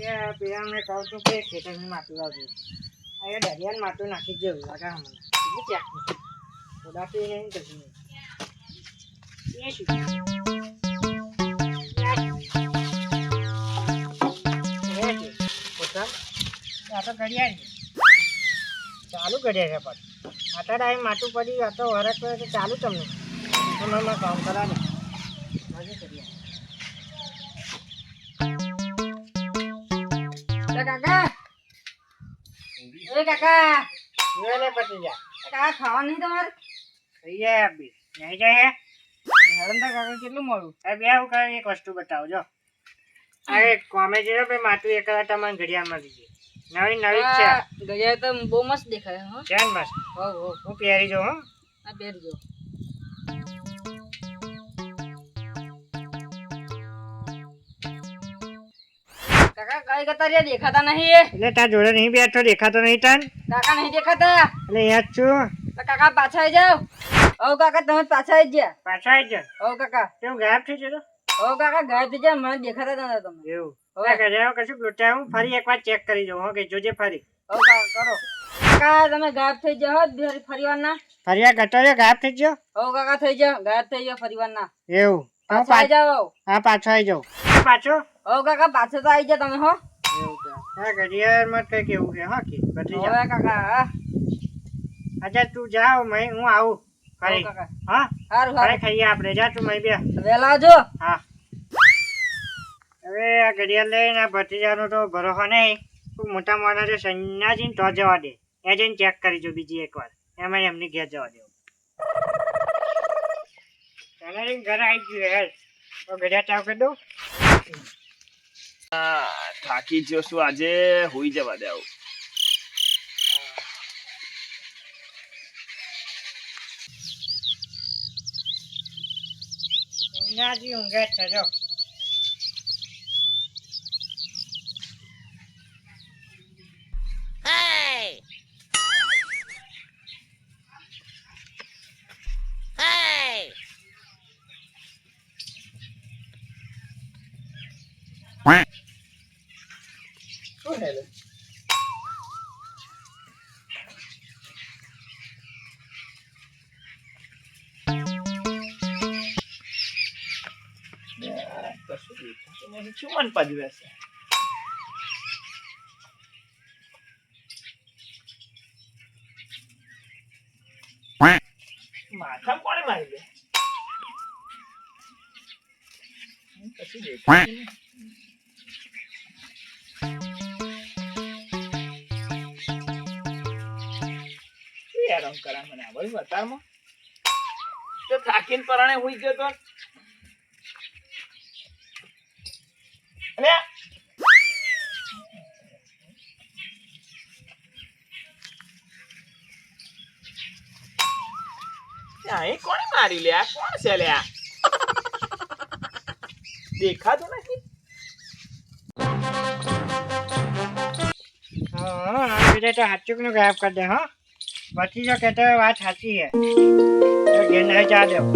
કે લાવજો અહીંયા દરિયાને માથું નાખી જ જેવું લાગે હમણાં બીજું ક્યાંક ઘડિયાળ ચાલુ ઘડિયાળ છે પણ. આટલા ટાઈમ માટું પડી, આ તો વરસ પડે ચાલુ તમને. તમે કામ કરાવે એ કાકા. જા. કાકા તમારે? નહીં જાય કાકા કેટલું મોડું આ બે હું કરે એક વસ્તુ બતાવજો અરે કોમે જો માટું એક કલાક તમને ઘડિયાળમાં દીધી નવી નવી છે. ઘડિયાળ તો બહુ મસ્ત દેખાય હો. ને મસ્ત? હો હો. હું પહેરી જો હો. આ કાકા કઈ કરતા રહ્યા દેખાતા નહીં એટલે તાર જોડે નહીં બેઠો દેખાતો નહીં તાન? કાકા નહીં દેખાતા. એટલે અહીંયા છું. કાકા પાછા આવી જાઓ. હો કાકા તમે પાછા આવી ગયા. પાછા આવી જા હો કાકા. કેમ ગાયબ થઈ જતો હો કાકા ગાયબ થઈ ગયા. મને દેખાતા નતા તમે. એવું. હવે. ના કશું લૂંટાય હું ફરી એકવાર ચેક કરી જાઉં. હો કે જોજે ફરી. ઓ કાકા કરો. કાકા તમે ગાયબ થઈ જાઓ ફરીવાર ના ફરી આ ગાયબ થઈ ગયો? હો કાકા થઈ જાઓ ગાયબ થઈ જાઓ ફરીવાર ના એવું. પાછા આવી જાઓ. હા પાછો આવી જાવ પાછો? હો કાકા પાછો તો આવી જાઓ તમે હો. હા ઘડિયાળમાં કંઈક એવું છે. હા કે જા કાકા હા? અચ્છા તું જાવ મેં હું આવું. ફરી. હા? સારું સારું ખાઈએ આપણે. જા તું મય બે. આવજો હા. હવે આ ઘડિયાળ લઈને ભત્રીજાનો તો ભરોસો નહીં. તું મોટા મોટા જો સંન્યાસીને તો જવા દે. એ જઈને ચેક કરી જો બીજી એકવાર. એમાં એમની ઘેર જવા દેવું. ઘરે આવી ગયું હેલ. ઘડિયાળ ચાવ કરી દઉં. થાકી ગયો છું આજે હોઈ જવા દે આવું. ઊંઘાજી ઊંઘે છે જો. શું મન પજવે છે માથા કોણે મારી દે deh. Kasih નહીં. શું હેરાન કરે મને આ બધું વતારમાં? તો થાકીને પરાણે હુઈ ગયો તો! ત્યાં કોણે મારી લે આ કોણ છે લે આ? દેખાતું નથી હા બેટા હાચુક તો હાચુકનું ગાયબ કરી દે હા ભત્રીજો કહેતો વાત સાચી છે. ઘેર નહીં જા દેવું